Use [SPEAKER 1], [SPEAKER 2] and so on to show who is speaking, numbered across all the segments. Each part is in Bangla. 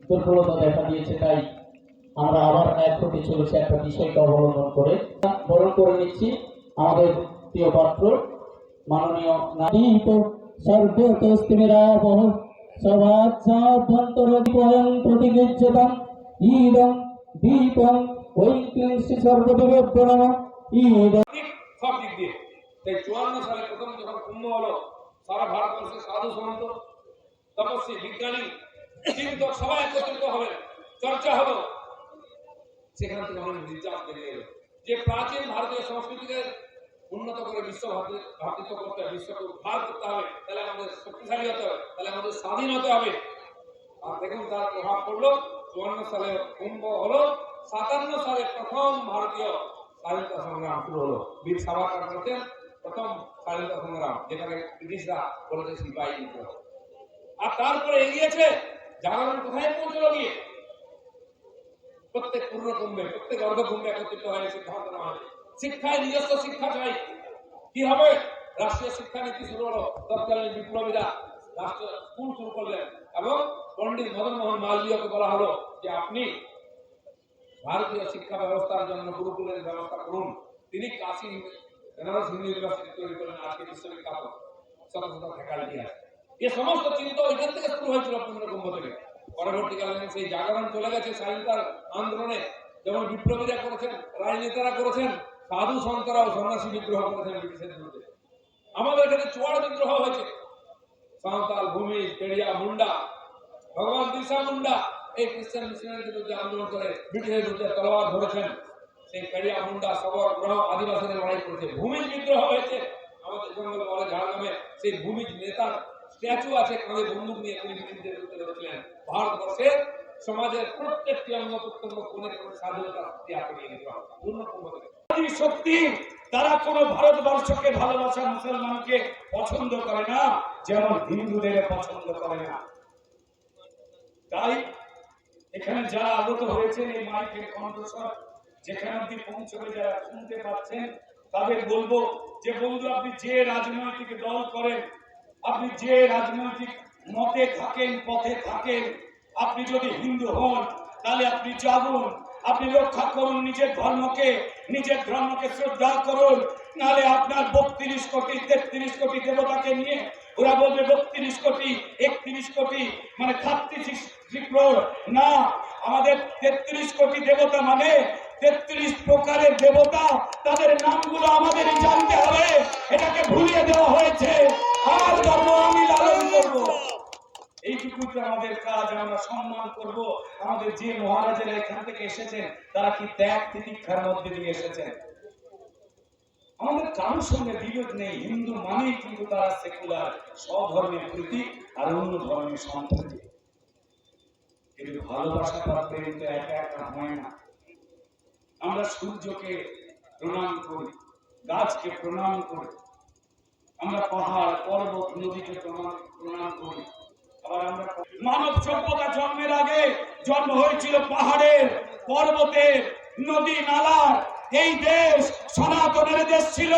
[SPEAKER 1] দুর্বলতা দেখা দিয়েছে তাই আমরা আবার এক হতে চলেছে একটা বিষয়কে অবলম্বন করে বরণ করে নিচ্ছি আমাদের প্রিয় পাত্র, মাননীয় নাদীত সর্বতস্তিমেরা বহ সবাচ্ছাভ্যন্তর বয়ং প্রতিগৃহ্যতাম ঈদং দীপং
[SPEAKER 2] সব দিক দিয়ে তাই চুয়ান্ন সালে প্রথম যখন কুম্ভ হলো, সারা ভারতবর্ষের সাধু সন্ত, তপস্বী, বিজ্ঞানী, চিন্তক সবাই একত্রিত হবে চর্চা হলো। সেখান থেকে অনেক নির্যাস বেরিয়ে যে প্রাচীন ভারতীয় সংস্কৃতিকে উন্নত করে বিশ্ব ভাতৃ- ভ্রাতৃত্ব করতে হবে বিশ্বকে উদ্ধার করতে হবে, তাহলে আমাদের শক্তিশালী হতে হবে, তাহলে আমাদের স্বাধীন হতে হবে। আর দেখুন তার প্রভাব পড়ল, চুয়ান্ন সালে কুম্ভ হলো, সাতান্ন সালে প্রথম ভারতীয় স্বাধীনতা সংগ্রাম শুরু হলো। বীর সাভারকর করতেন প্রথম স্বাধীনতা সংগ্রাম যেটাকে ব্রিটিশরা বলেছে সিপাহী আর তারপরে এগিয়েছে, জাগরণ কোথায় পৌঁছলো গিয়ে? প্রত্যেক পূর্ণ কুম্ভে প্রত্যেক অর্ধ কুম্ভে একত্রিত হয়ে সিদ্ধান্ত নেওয়া হয়েছে। শিক্ষায় নিজস্ব শিক্ষা চাই। কি হবে? রাষ্ট্রীয় শিক্ষানীতি শুরু হলো। তৎকালীন বিপ্লবীরা রাষ্ট্র স্কুল শুরু করলেন এবং পণ্ডিত মদন মোহন মালবীয়কে বলা হলো যে, আপনি ভারতীয় শিক্ষা ব্যবস্থার জন্য গুরুকুলের ব্যবস্থা করুন। তিনি কাশী বেনারস হিন্দু ইউনিভার্সিটি তৈরি করলেন, আজকে বিশ্ববিখ্যাত আছে এ সমস্ত চিন্তা ওইখান থেকে শুরু হয়েছিল পূর্ণকুম্ভ থেকে। পরবর্তীকালে সেই জাগরণ চলে গেছে, স্বাধীনতার আন্দোলনে। যেমন বিপ্লবীরা করেছেন, রাজনেতারা করেছেন সাধু সন্তরাও সন্ন্যাসী বিদ্রোহ করেছেন ব্রিটিশের বিরুদ্ধে। আমাদের এখানে চুয়াড় বিদ্রোহ হয়েছে। সাঁওতাল ভূমি পেড়িয়া মুন্ডা, ভগবান বিরসা মুন্ডা, এই খ্রিস্টান মিশনারিদের বিরুদ্ধে আন্দোলন করে ব্রিটিশের বিরুদ্ধে তলোয়ার ধরেছেন। সেই পেড়িয়া মুন্ডা, সবর গ্রহ আদিবাসীদের লড়াই করেছে। ভূমিজ বিদ্রোহ হয়েছে। আমাদের জঙ্গল বলে ঝাড়গ্রামে সেই ভূমিজ নেতার স্ট্যাচু আছে, কাঁধে বন্দুক নিয়ে তিনি ব্রিটিশদের বিরুদ্ধে লড়ছিলেন। ভারতবর্ষের সমাজের প্রত্যেকটি অঙ্গ প্রত্যঙ্গ কোণে কোণে স্বাধীনতা হাতে নিয়ে পূর্ণ কুম্ভ থেকে
[SPEAKER 3] এই শক্তি তারা কোন ভারতবর্ষকে ভালোবাসা মুসলমানকে পছন্দ করে না, যেমন হিন্দুদের পছন্দ করে না। তাই এখানে যারা আগত হয়েছেন এই মাইকের কণ্ঠস্বর, যেখানে অব্দি পৌঁছবে, যারা শুনতে পাচ্ছেন, তাদের বলব যে বন্ধু, আপনি যে রাজনৈতিক দল করেন, আপনি যে রাজনৈতিক মতে থাকেন, পথে থাকেন, আপনি যদি হিন্দু হন, তাহলে আপনি যাবুন। আপনি রক্ষা করুন নিজের ধর্মকে নিজের ধর্মকে শ্রদ্ধা করুন। নাহলে আপনার বত্রিশ কোটি, তেত্রিশ কোটি দেবতাকে নিয়ে ওরা বলবে, বত্রিশ কোটি, একত্রিশ কোটি মানে থার্টি না, আমাদের তেত্রিশ কোটি দেবতা মানে তেত্রিশ প্রকারের দেবতা। তাদের নামগুলো আমাদের জানতে হবে এটাকে ভুলিয়ে দেওয়া হয়েছে আর ধর্ম আমি লালন করব এইটুকুই তো আমাদের কাজ আমরা সম্মান করব। আমাদের যে মহারাজেরা এখান থেকে এসেছেন, তারা কি ত্যাগ তিতিক্ষার মধ্যে দিয়ে এসেছেন? আমাদের কারোর সঙ্গে বিরোধ নেই। হিন্দু মানেই কিন্তু তারা সেকুলার স্বধর্মের প্রতি আর অন্য ধর্মের সম্প্রতি কিন্তু ভালোবাসা বা প্রেম তো একা একা হয় না। আমরা সূর্যকে প্রণাম করি, গাছকে প্রণাম করি। আমরা পাহাড়, পর্বত, নদীকে প্রণাম করি। মানব সভ্যতা জন্মের আগে জন্ম হয়েছিল পাহাড়ের পর্বতের নদী নালার এই দেশ সনাতনের দেশ ছিল।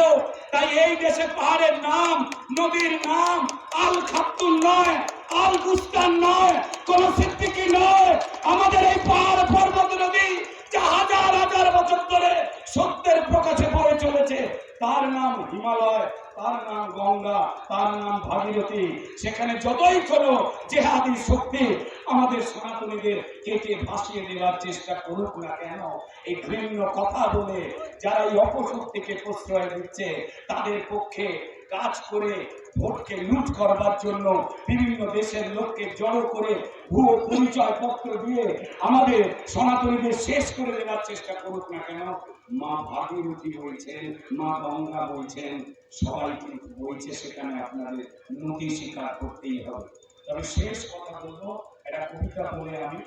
[SPEAKER 3] তাই এই দেশে পাহাড়ের নাম, নদীর নাম আল খাতুন নয় আল গুস্তান নয়, কোন সিদ্দিকি নয়। আমাদের এই পাহাড় পর্বত নদী যা হাজার হাজার বছর ধরে সত্যের প্রকাশে পড়ে চলেছে তার নাম হিমালয়, তার নাম গঙ্গা, তার নাম ভাগীরথী। সেখানে যতই কোনো জেহাদি শক্তি আমাদের সনাতনীদের কেটে ভাসিয়ে দেওয়ার চেষ্টা করুক না কেন? এই ঘৃণ্য কথা বলে যারা এই অপশক্তিকে প্রশ্রয় দিচ্ছে, তাদের পক্ষে কাজ করে ভোটকে লুট করবার জন্য বিভিন্ন দেশের লোককে জড়ো করে ভুয়ো পরিচয় পত্র দিয়ে আমাদের সনাতনীদের শেষ করে দেওয়ার চেষ্টা করুক না কেন? মা ভাগীরথী বলছেন, মা গঙ্গা বলছেন, সবাই কিন্তু বলছে সেখানে আপনাদের নদী স্বীকার করতেই হবে। তবে শেষ কথা বলব, একটা কবিতা বলে আমি।